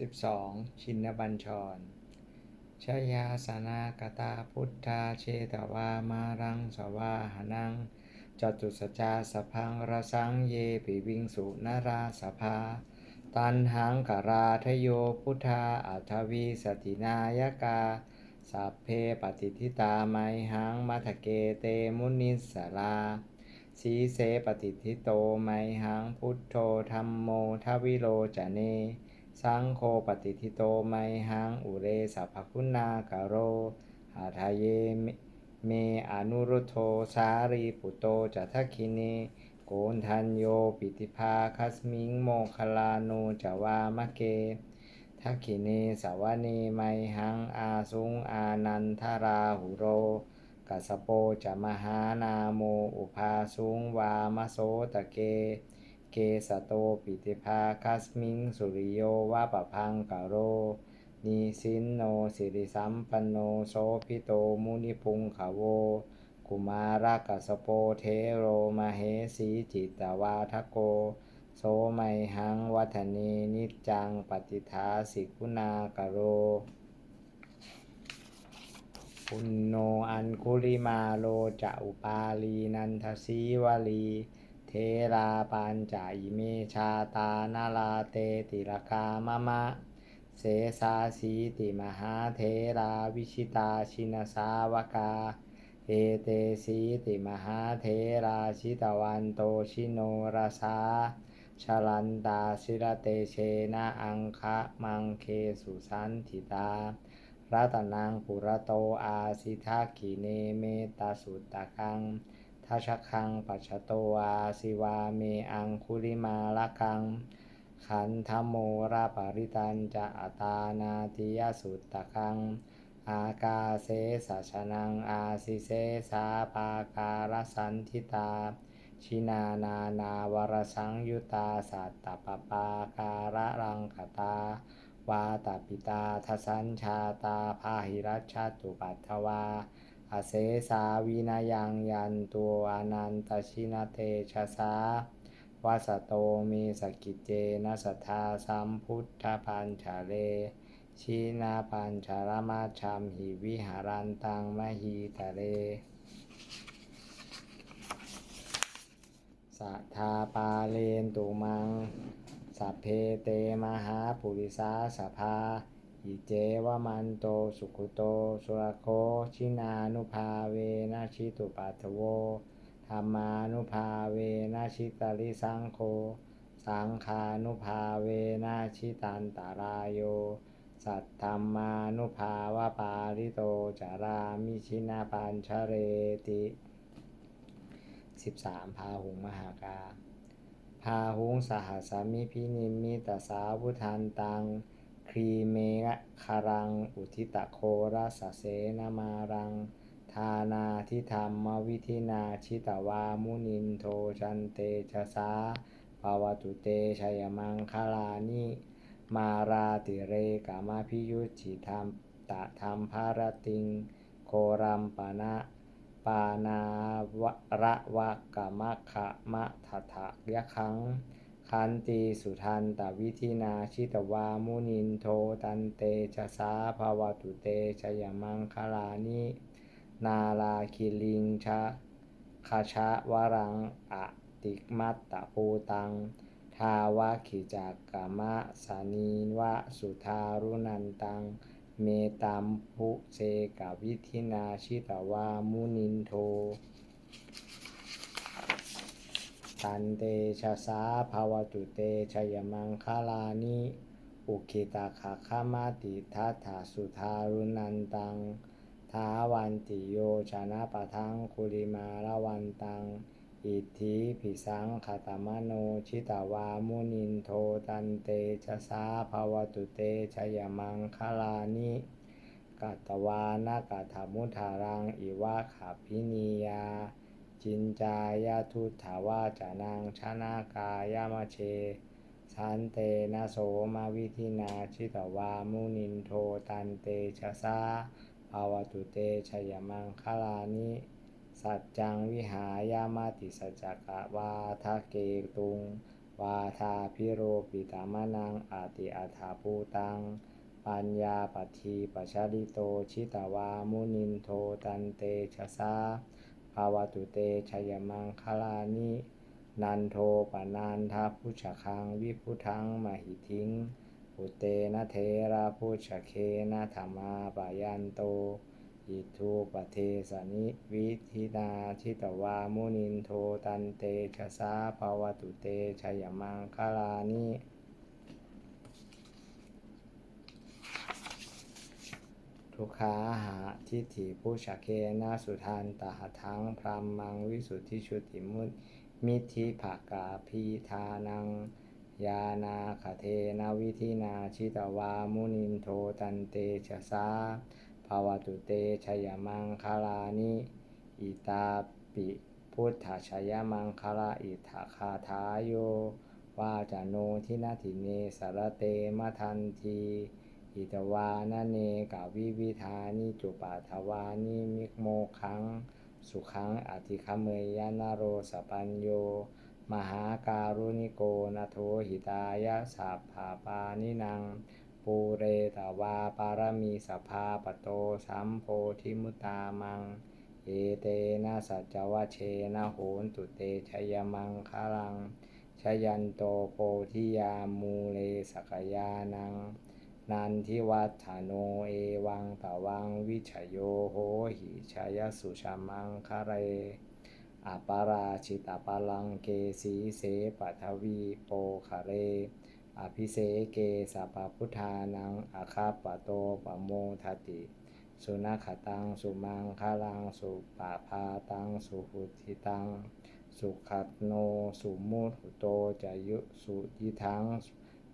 12. ชินบัญชรชยาสนากตาพุทธาเชตวามารังสวาหนังจตุสจาสพังระสังเยปิวิงสุนาราสภา ตันหังกราทโยพุทธาอัทวีสตินายกาสัพเพปฏิทิตาไมหังมัทเกเตมุนิสลาสีเสปฏิทิโตไมหังพุทโธธรรมโมทวิโรจเน สังโฆปฏิทิโตไมหังอุเรสัพพคุณากโร หาทายเยเมอนุรุโทสารีปุโตจัทคิเนโกนทันโยปิติภาคัสมิงโมคลาโนจวามะเกทักขิเนสวเนไมหังอาสุงอานันทราหุโร กัสสโปจะมหานาโมอุภาสุงวามโสตะเก เกสโตปิติภาคัสมิงสุริโยวะปะพังกะโรนิสินโนสิริสัมปันโนโสพิโตมุนิพุงขโวกุมารกัสโปเทโรมาเหสีจิตวาทโก โสไมหังวัฒเนนิจังปฏิทาสิกุณากโรปุณโนอันคุลิมาโลจะอุปาลีนันทสีวลี เทราปัญจอิเมชาตานาลาเตติรกามะมะ เสสาสีติมหาเทราวิชิตาชินสาวกา เอเตสีติมหาเทราชิตวันโตชิโนราสาชลันตาศิรเตเชนะอังคะมังเคสุสันทิตารัตนังปุระโตอาสิทากิเนเมตาสุตตะคัง ทัชคังปัจฉโตอาสิวาเมอังคุลิมาละคัง ขันธโมราปริตันจะอัตานาติยสุตตะคัง อากาเสสชนังอาสิเสสาปาการสันทิตา ชินานานาวรสังยุตาสัตตปปาการะรังกตาวาตปิตาทสัญชาตาพาหิรัชตุปัตถวา อเสสาวินายังยันตัวอนันตชินเตชะสาวาสโตมีสกิจเจนะสัทธาสัมพุทธปัญชาเลชีนาปัญชารมาชัมหิวิหารันตังมหีทะเลสัทธาปาเลนตุมังสัพเพเตมหาปุริสาสภา อิเจวมันโตสุขุโต สุรโคชินานุภาเวนะชิตุปัตโวธรรมานุภาเวนะชิตาริสังโฆสังฆานุภาเวนะชิตันตารายโย สัทธรรมานุภาวะปาริโตจารามิชินาปัญชเรติสิบสามพาหุงมหากาพาหุงสหัสสมิพินิมมิตสาวุทันตัง ครีเมะคารัง อุทิตะโครัสเสนามารัง ทานาทิธรรมวิธินาชิตวามุนินโทชันเตชะสาปาวตุเตชยมังคลานิมาราติเรกามาพิยุจิธรรมตะธรรมภารติง โครัมปนะปานาวระวะกะมะขะมะทะทะยะคัง คันตีสุทันตวิธินาชิตวามุนินโทตันเตชะสาภาวตุเตชยมังคลานินาลาคิลิงชะคาชะวรังอะติมัตตะปูตัง ทาวะขิจักกมะสานีวะสุทารุนันตัง เมตัมพุเสกวิธินาชิตวามุนินโท ตันเตชะสาภาวตุเตชยมังคลานิอุคิตาคาคามาติทัตถาสุทารุนันตังทาวันติโยชนะปะทังคุลิมาละวันตัง อิทธิภิสังขตมโนชิตาวามุนินโทตันเตชะสาภาวตุเตชยมังคลานิกัตตวานากาถมุทารัง อิวะขับพินียา จินจายาทุถาวาจานังชานากายามะเชสันเตนะโสมาวิธินาชิตวามุนินโทตันเตชะสาภาวตุเตชยมังคลานิสัจจังวิหายามาติสัจจกะวาทะเกตุง วาทาพิโรปิตามนังอาติอัฏฐาภูตัง ปัญญาปัฏฐีปัจฉริโตชิตวามุนินโทตันเตชะสา ภาวตุเตชยมังคลานินันโทปนันทาพุชคังวิพุทังมหิทิงอุเตนะเทระพุชเคนะธรรมาปายันโต อิทูปเทสนิวิธินาทิตวามุนินโทตันเตชะสาภาวตุเตชยมังคลานิ ทุกขาหาทิฏฐิผู้ชเคนะสุทานตหทังพรามมังวิสุทธิชุติมุตมิธิภากาพีทานัง ยานาคเทนาวิธินาชิตวามุนินโทตันเตชะสาภาวตุเตชยมังคลานิอิตาปิพุทธชยมังคลาอิทาคาทายโยวาจโนทินาทิเนสารเตมทันที อิตวานะเนกาวิวิธานิจุปาทวานิมิกโมคัง สุขังอธิคเมยยนาโรสปัญโย มหาการุณิโกนาโทหิตายะสัพพาปานินัง ปูเรตวาปารมีสภาปโตสัมโพธิมุตามัง เอเตนะสัจวะเชนะโหนตุเตชยมังคารังชยันโตโพธิยามูเลสกยานัง นันทิวัฏฐโนเอวังตวังวิชโยโหหิชายสุชามังคะเรอปาราชิตาปาลังเกสีเสปัทวีโปคะเร อภิเสเกสัพพุทธานังอาคาปโตปโมทติ สุนัขตังสุมังคาลังสุปาพาตังสุหุติตัง สุขัตโนสุมุตโตจะยุสุยิทัง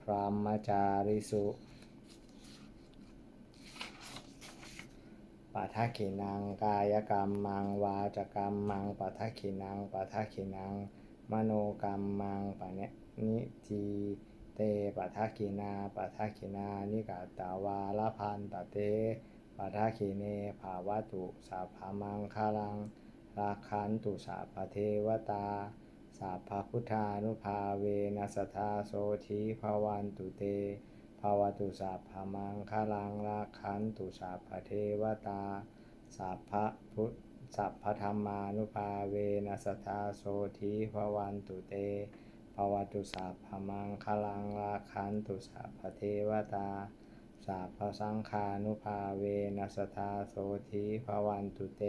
พรหมจาริสุ ปัทขินังกายกรรมมังวาจกรรมมังปัทขินังปัทขินัง มโนกรรมมังปะเนนิทีเตปัทขินาปัทขินานิกาตาวาลพันตเตปัทขิเนภาวตุสัพพมังคาลังราคันตุสัพเทวตาสัพพุทธานุภาเวนัสทาโสธีภวันตุเตาวตุสัพพมังคลังราคันตุสัพเทวตาสัพพะพุทธสัพพธรรมานุภาเวนัสทาโสธีภวันตุเตภาวตุสัพพมังคลังราคันตุสัพเทวตาสัพพสังฆานุภาเวนัสทาโสธีภวันตุเต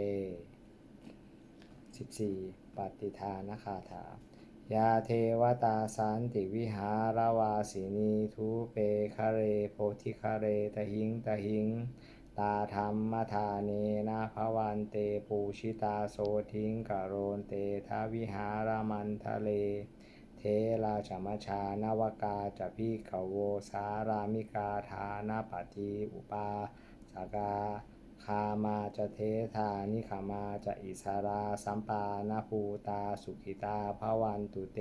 14. ปฏิทานคาถา ยาเทวตาสันติวิหารวาสินีทุเปคะเรโพธิคะเรตหิงตหิง ตาธรรมทาเนนะภวันเตปูชิตาโสทิงกโรนเตทาวิหารมันทะเล เทราชมชานวกาจะพิขโวสารามิกาทานาปฏิอุปาสกา คามาจะเทธานิขามาจะอิสาราสัมปานาภูตาสุขิตาภวันตุเต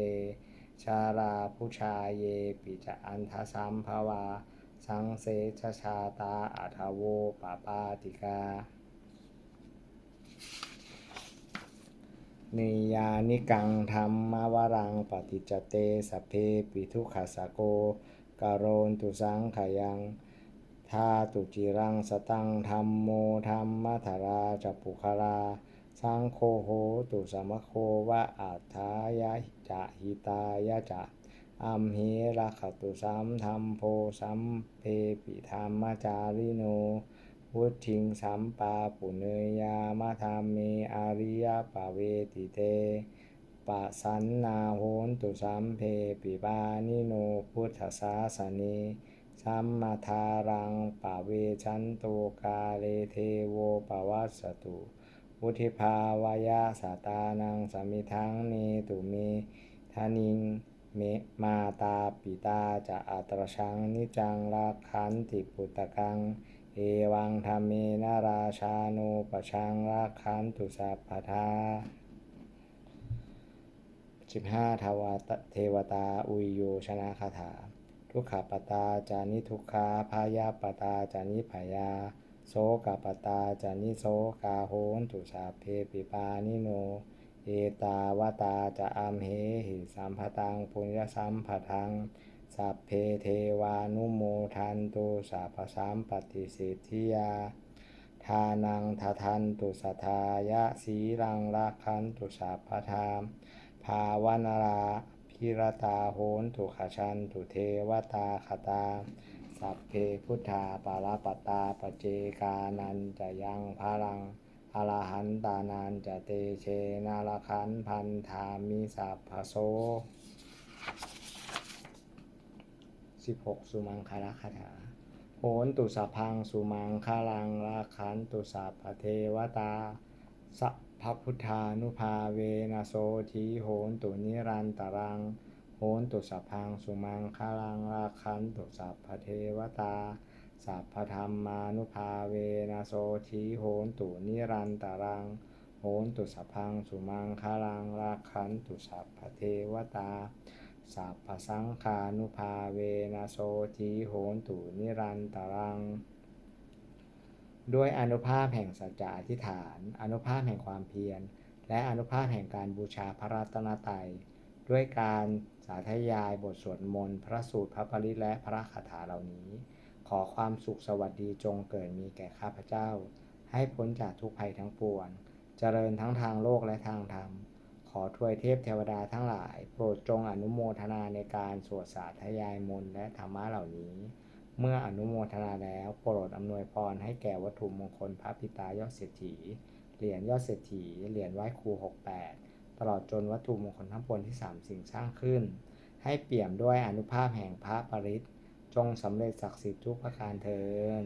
ชาราผู้ชาเยปิจะอันทสัมภวา สังเสชชาตาอัทโวปาปาติกานิยานิกังธรรมวรังปฏิจเตสพเพปิทุขสโกกโรนตุสังขยัง ทาตุจิรังสตังธรรมโมธรรมธาราจัปุคาราสังโฆโหตุสมโควะอัฏฐายะจะหิตายะจะอัมเหระขตุสัมธรรมโพสัมเพปิธรรมจาริโนวุทิงสัมปาปุเนยามะธรรมเมอาริยปะเวติเตปะสันนาโหนตุสัมเพปิปานิโนพุทธศาสเน สัมมาทารังปะเวชันโตกาเลเทโวปวัสสตุวุธิภาวายาสตานังสมิทังเนตุเมทานิงเมมาตาปิตาจะอัตรชังนิจังราคันติปุตตะกัง เอวังธรรมเมนาราชาโนปชังราคันตุสัพพทาสิบห้าทวเทวตาอุยโยชนะคาถา ทุกขปตาจานิทุกขาพายาปตาจานิพยา โสกปตาจานิโสกาโหนตุสาเพปิปานิโน เอตาวตาจะอัมเหหิสัมภตังปุญญสัมภทัง สัพเพเทวานุโมทันตุสัพพสัมปติสิทธิยาทานังทาทันตุสัทธายะสีรังราคันตุสัพพทามภาวนารา พิรตาโหนตุขชันตุเทวตาคตา สัพเพพุทธาปาราปตาปเจกานันจะยังพลังอรหันตานันจะเตเชนาลคันพันธามิสัพพโส16สุมังคละคาถาโหนตุสัพพังสุมังคาลังราคันตุสัพพเทวตาสัพ พพุทธานุภาเวนะโสทีโหนตุนิรันตรัง โหนตุสัพพังสุมังคลังราคันตุสัพพเทวตา สัพพธรรมานุภาเวนะโสทีโหนตุนิรันตรัง โหนตุสัพพังสุมังคลังราคันตุสัพพเทวตาสัพพสังฆานุภาเวนะโสทีโหนตุนิรันตรัง ด้วยอนุภาพแห่งสัจจะอธิษฐาน อนุภาพแห่งความเพียร และอนุภาพแห่งการบูชาพระรัตนตรัย ด้วยการสาธยายบทสวดมนต์ พระสูตรพระปริและพระคาถาเหล่านี้ ขอความสุขสวัสดีจงเกิดมีแก่ข้าพเจ้า ให้พ้นจากทุกภัยทั้งปวง เจริญทั้งทางโลกและทางธรรม ขอทวยเทพเทวดาทั้งหลาย โปรดจงอนุโมทนาในการสวดสาธยายมนต์และธรรมะเหล่านี้ เมื่ออนุโมทนาแล้วโปรดอำนวยพรให้แก่วัตถุมงคลพระปิตายอดเศรษฐี เหรียญยอดเศรษฐี เหรียญไหว้ครู 68 ตลอดจนวัตถุมงคลทั้งปวงที่ 3 สิ่งสร้างขึ้น ให้เปี่ยมด้วยอนุภาพแห่งพระปริตจงสำเร็จศักดิ์สิทธิ์ทุกประการเทิน